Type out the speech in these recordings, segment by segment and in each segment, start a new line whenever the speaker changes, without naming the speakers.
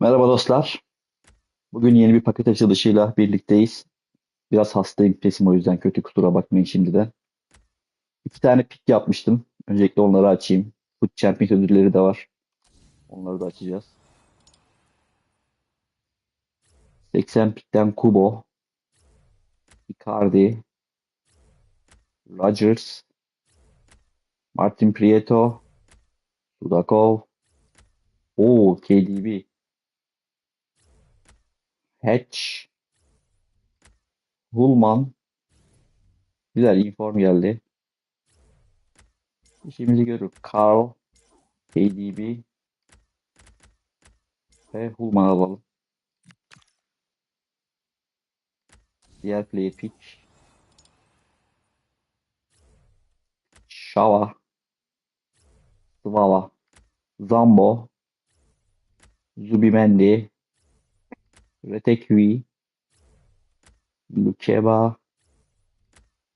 Merhaba dostlar. Bugün yeni bir paket açılışıyla birlikteyiz. Biraz hastayım sesim o yüzden kötü kusura bakmayın şimdiden. İki tane pik yapmıştım. Öncelikle onları açayım. Foot Champions ödülleri de var. Onları da açacağız. 80 pikten Kubo, Icardi, Rodgers, Martin Prieto, Sudakov, Oo, KDB, Hatch, Hullman. Güzel inform geldi. İşimizi görür. Carl, KDB ve Hullman alalım. Diğer player pick. Shava, Svava, Zambo, Zubimendi, Retekvi, Lukeba,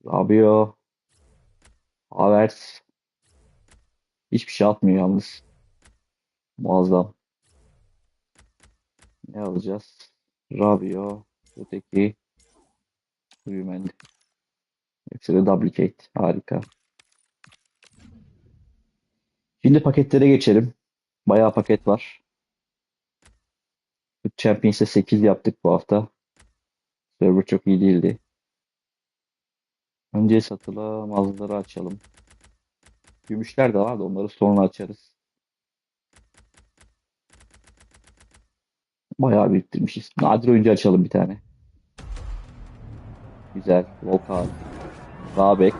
Rabio, Havertz. Hiçbir şey atmıyor yalnız. Muazzam. Ne alacağız? Rabio, öteki Zubimendi. Hepsi de duplicate. Harika. Şimdi paketlere geçelim. Bayağı paket var. Champions'e 8 yaptık bu hafta. Server çok iyi değildi. Önce satılamazları açalım. Gümüşler de var da onları sonra açarız. Bayağı biriktirmişiz. Nadir oyuncu açalım bir tane. Güzel. Volkan. Zabek.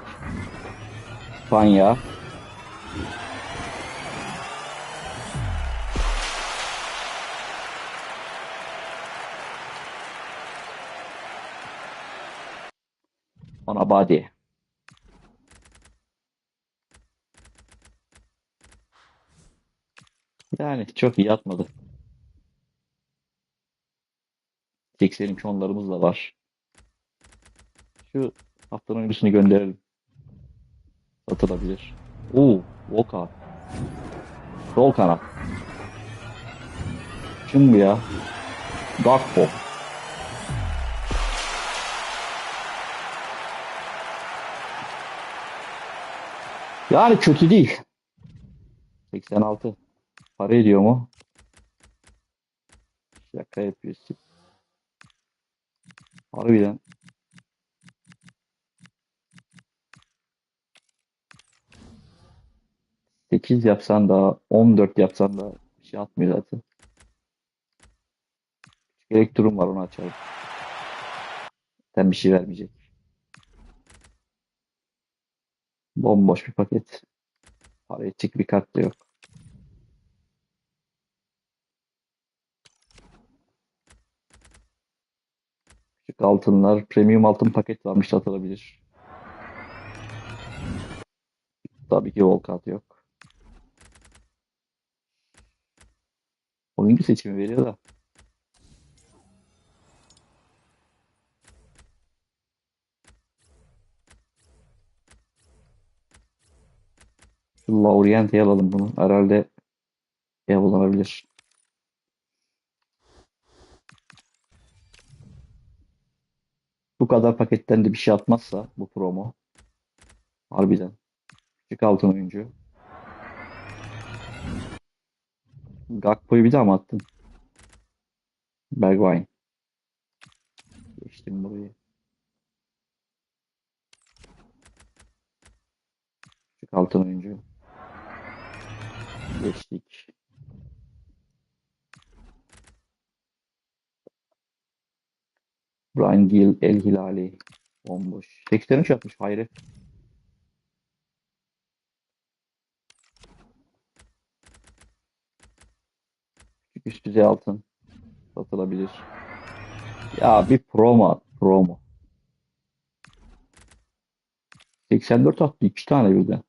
Spanya. Anabadi. Yani çok iyi atmadı. 83 onlarımız da var. Şu haftanın oyuncusunu gönderelim. Satılabilir. Oo, Volkan. Sol kanat. Kim bu ya? Gakpo. Yani kötü değil. 86. Para ediyor mu? Şaka yapıyorsun. Harbiden. Sekiz yapsan da 14 yapsan da bir şey atmıyor zaten. Gerek durum var onu açalım. Zaten bir şey vermeyecek. Bomboş bir paket. Para edecek bir kart da yok. Küçük altınlar. Premium altın paket varmış satılabilir. Tabii ki Volkat yok. Oyuncu seçimi veriyor da. Şu Lauriente'yi alalım bunu. Herhalde yakalanabilir. Bu kadar paketten de bir şey atmazsa bu promo. Harbiden. Küçük altın oyuncu. Gakpo'yu bir daha mı attın? Bergwijn. Geçtim burayı. Küçük altın oyuncu. Geçtik. Brian Gill, El Hilali. Bomboş. 83 yapmış Hayri. Küçük üst düzey altın. Satılabilir. Ya bir promo at. Promo. 84 attı. iki tane birden.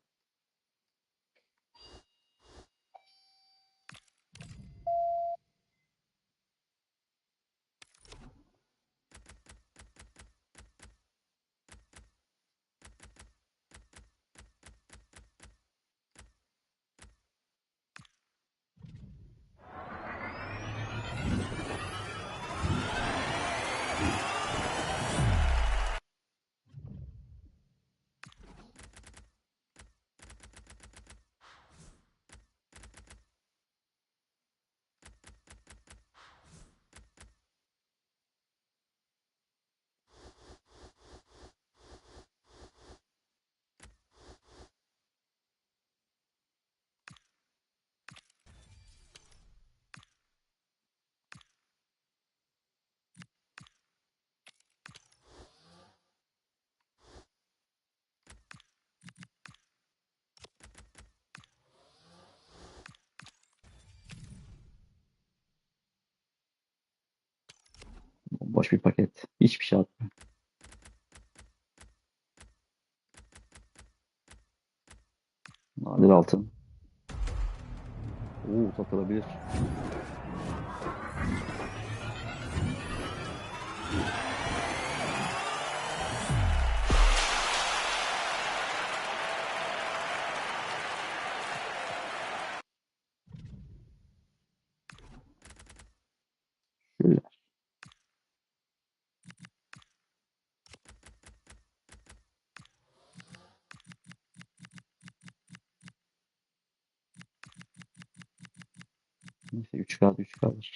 Bir paket. Hiçbir şey atmıyor. Nadir altın. Oo satılabilir. Neyse 3 kaldı 3 kalır.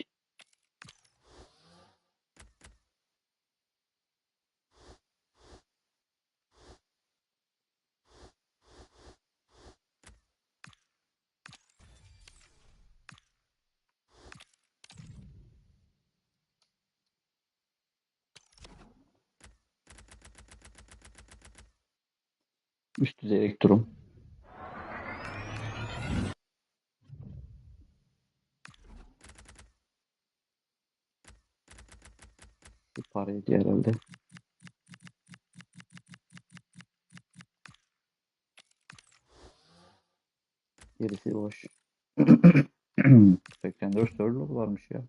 Üst düzey elektrum. Paraydı herhalde. Gerisi boş. 84 server varmış ya.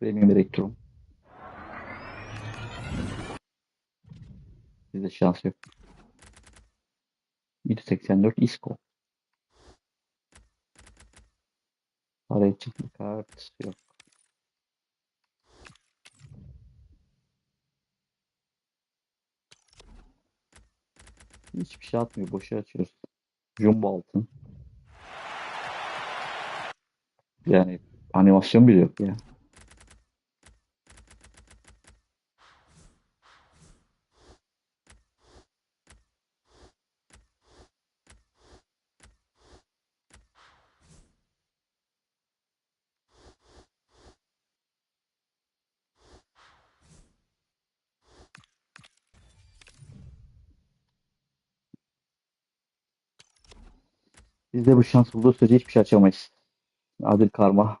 Premium Elektrum. Bizde şans yok. 784 ISKO. Çıktı kart yok. Hiçbir şey atmıyor. Boşa açıyoruz. Jumbo altın. Yani animasyon bile yok ya. Biz de bu şans bulduğu sürece hiçbir şey açamayız. Adil karma.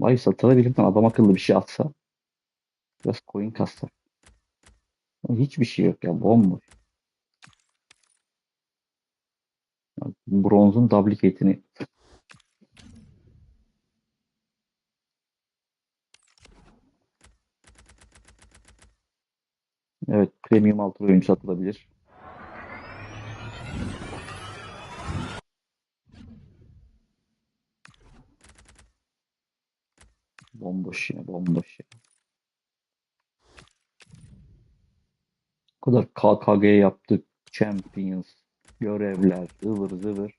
Vay satılabilir lan adam akıllı bir şey atsa. Biraz coin. Ama Hiçbir şey yok ya bomboş. Bronzun duplicate'ini Evet, premium altın oyuncu satılabilir. Bomboş ya, bomboş ya. O kadar KKG yaptık. Champions, görevler, ıvır zıvır.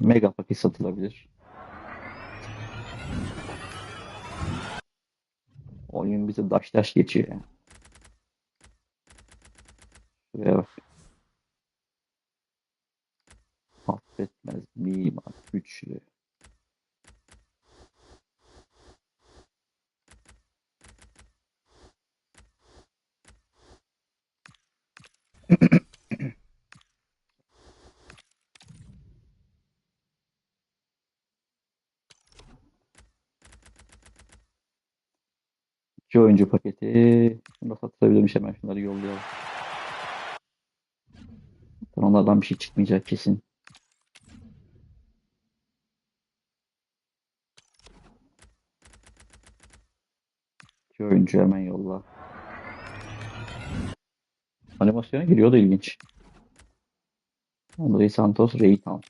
Mega paket satılabilir. Oyun bize daş daş geçiyor ya. Şuraya. Affetmez mimar güçlü. İki oyuncu paketi. Bunu satılabilirmiş hemen şunları yollayalım. Onlardan bir şey çıkmayacak kesin. İki oyuncu hemen yolla. Animasyona giriyor da ilginç. Andre Santos, Reitan.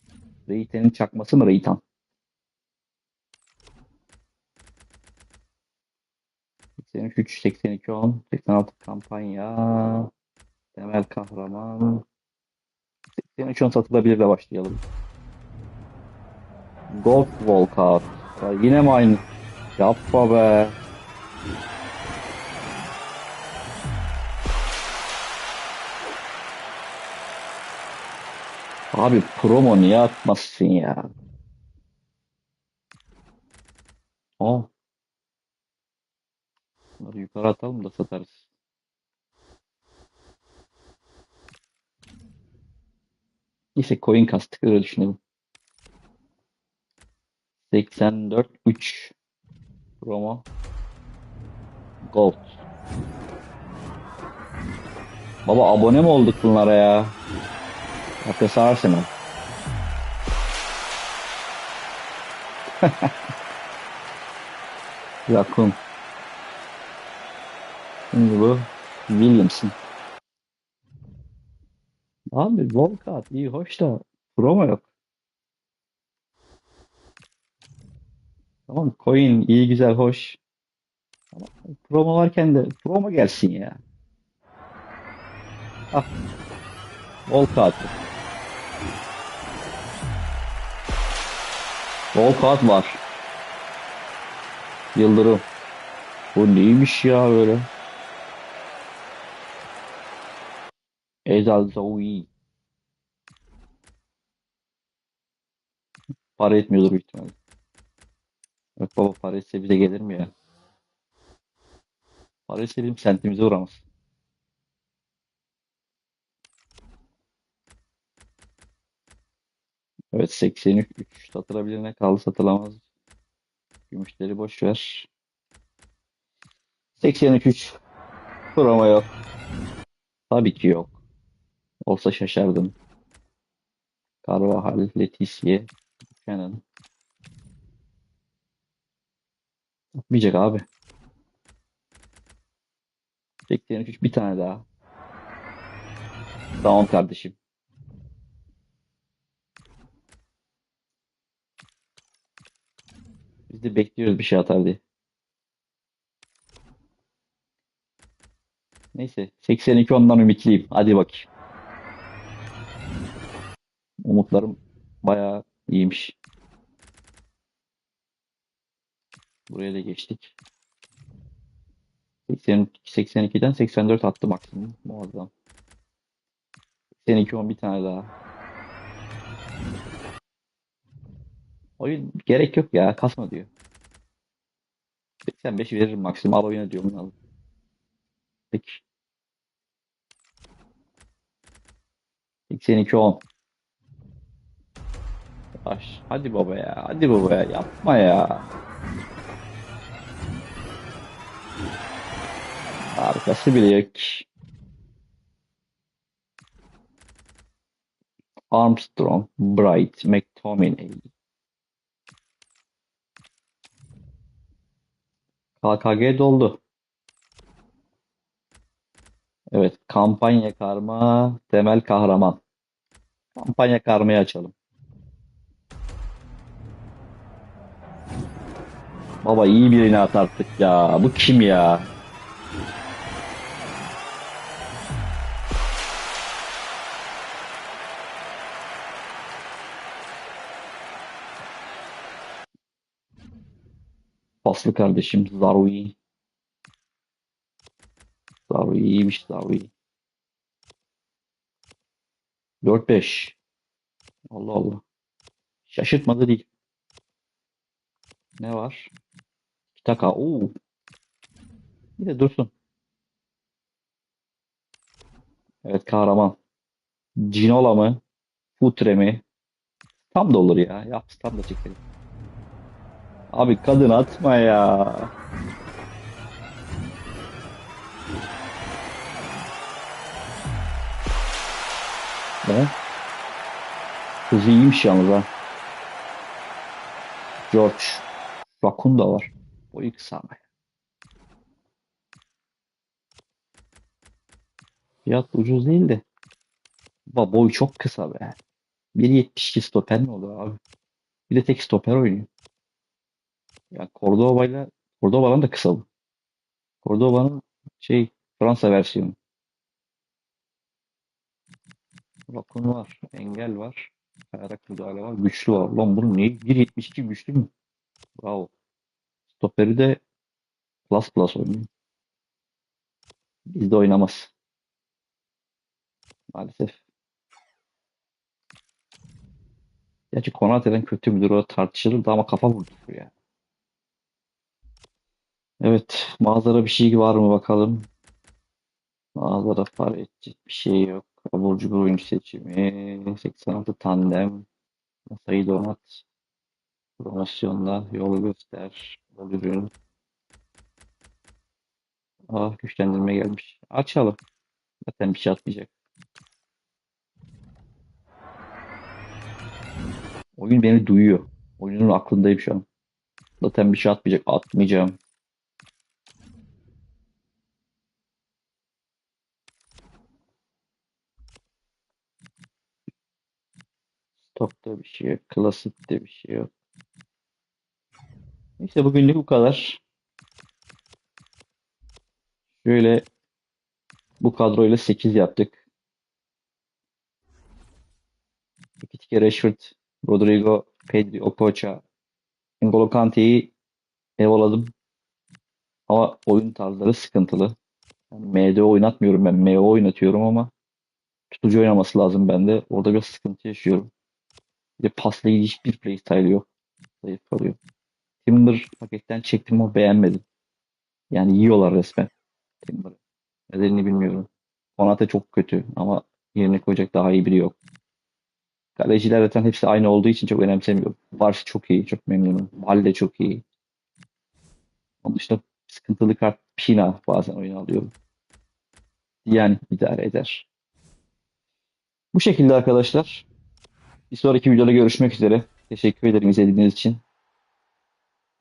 Reitan'in çakması mı Reitan? 83, 82, 10, 86 kampanya. Temel kahraman. 83 10 satılabilir de başlayalım. Gold Walkout. Yine mi aynı? Yapma be. Abi promo niye atmazsın ya? Aa. Bunları yukarı atalım da satarız. Neyse coin kastık öyle düşünelim. 84 3 promo gold. Baba abone mi olduk bunlara ya? Arkası Arsenal. Yakın. Şimdi bu Williamson. Abi Volkat iyi hoş da promo yok. Tamam coin iyi güzel hoş. Ama promo varken de promo gelsin ya. Ah. Volkat. Volkat var. Yıldırım. Bu neymiş ya böyle? Ezal Zawi. Para etmiyordur büyük ihtimalle. Yok baba para etse bize gelir mi ya? Para etse bizim sentimize uğramaz. Evet 83 satılabilir ne kaldı satılamaz. Gümüşleri boş ver. 83 promo yok. Tabii ki yok. Olsa şaşardım. Carvajal, Leticia, Buchanan. Yapmayacak abi. 83 bir tane daha. Tamam kardeşim. Biz de bekliyoruz bir şey atar diye. Neyse 82 ondan ümitliyim. Hadi bakayım. Umutlarım bayağı iyiymiş. Buraya da geçtik. 80, 82'den 84 attı maksimum. Muazzam. 82 10 bir tane daha. Oyun gerek yok ya. Kasma diyor. 85 veririm maksimum. Al oyuna diyorum. Al. Peki. 82 10. Baş. Hadi baba ya. Hadi baba ya. Yapma ya. Arkası bile yok. Armstrong, Bright, McTominay. KKG doldu. Evet, kampanya karma, temel kahraman. Kampanya karmayı açalım. Baba iyi birini at artık ya. Bu kim ya? Paslı kardeşim Zarui. Zarui iyiymiş Zarui. 4-5. Allah Allah. Şaşırtmadı değil. Ne var? Kitaka. Oo. Bir de dursun. Evet kahraman. Cinola mı? Futre mi? Tam da olur ya. Yap tam da çekelim. Abi kadın atma ya. Ne? Kızı iyiymiş yalnız ha. George. Rakun da var. Boyu kısa ama. Fiyat ucuz değil de. Baba boy çok kısa be. 1.72 stoper mi olur abi? Bir de tek stoper oynuyor. Ya Cordoba'yla Cordoba'dan da kısa bu. Cordoba'nın şey Fransa versiyonu. Rakun var. Engel var. Kayarak müdahale var. Güçlü var. Lan bunun ne? 1.72 güçlü mü? Bravo. Stoperi de plus plus oynuyor. Bizde oynamaz. Maalesef. Gerçi Konate'den kötü müdür o tartışılır ama kafa vurdu ya. Evet. Mağazada bir şey var mı bakalım. Mağazada para edecek bir şey yok. Abur cubur oyuncu seçimi. 86 tandem. Masayı donat. Promosyonla yol göster. Ürün. Ah güçlendirme gelmiş. Açalım. Zaten bir şey atmayacak. Oyun beni duyuyor. Oyunun aklındayım şu an. Zaten bir şey atmayacak. Atmayacağım. Stokta bir şey yok. Klasikte bir şey yok. İşte bugünlük bu kadar. Şöyle bu kadroyla 8 yaptık. İki tike Rashford, Rodrigo, Pedri, Okocha, N'Golo Kante'yi evaladım. Ama oyun tarzları sıkıntılı. Yani MD oynatmıyorum ben. MO oynatıyorum ama tutucu oynaması lazım bende. Orada biraz sıkıntı yaşıyorum. Bir de pasla ilgili hiçbir playstyle yok. Zayıf kalıyor. Timber paketten çektim ama beğenmedim. Yani yiyorlar resmen Timber'ı. Nedenini bilmiyorum. Konate çok kötü ama yerine koyacak daha iyi biri yok. Kaleciler zaten hepsi aynı olduğu için çok önemsemiyorum. Barış çok iyi, çok memnunum. Valde çok iyi. Onun dışında sıkıntılı kart Pina bazen oyun alıyorum. Yani idare eder. Bu şekilde arkadaşlar. Bir sonraki videoda görüşmek üzere. Teşekkür ederim izlediğiniz için.